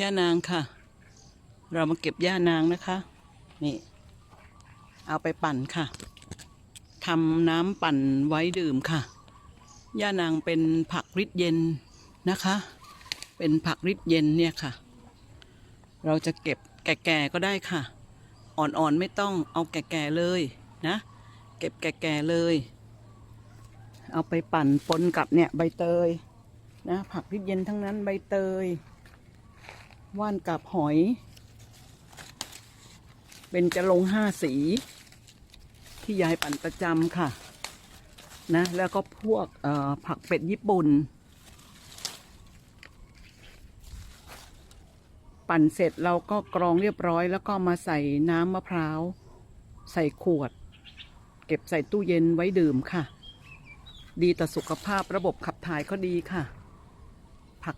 ย่านางค่ะ เรามาเก็บย่านางนะคะ นี่ เอาไปปั่นค่ะทำน้ำปั่นไว้ดื่มค่ะย่านางเป็นผักริดเย็นนะคะ เป็นผักริดเย็นเนี่ยค่ะ เราจะเก็บแก่ๆก็ได้ค่ะ อ่อนๆไม่ต้องเอาแก่ๆเลยนะ เก็บแก่ๆเลย เอาไปปั่นปนกับเนี่ยใบเตยนะผักริดเย็นทั้งนั้นใบเตย ว่านกับหอย เป็นจะลงห้าสี ที่ยายปั่นประจำค่ะ นะ แล้วก็พวกผักเป็ดญี่ปุ่น ปั่นเสร็จเราก็กรองเรียบร้อย แล้วก็มาใส่น้ำมะพร้าว ใส่ขวด เก็บใส่ตู้เย็นไว้ดื่มค่ะ ดีต่อสุขภาพระบบขับถ่ายก็ดีค่ะ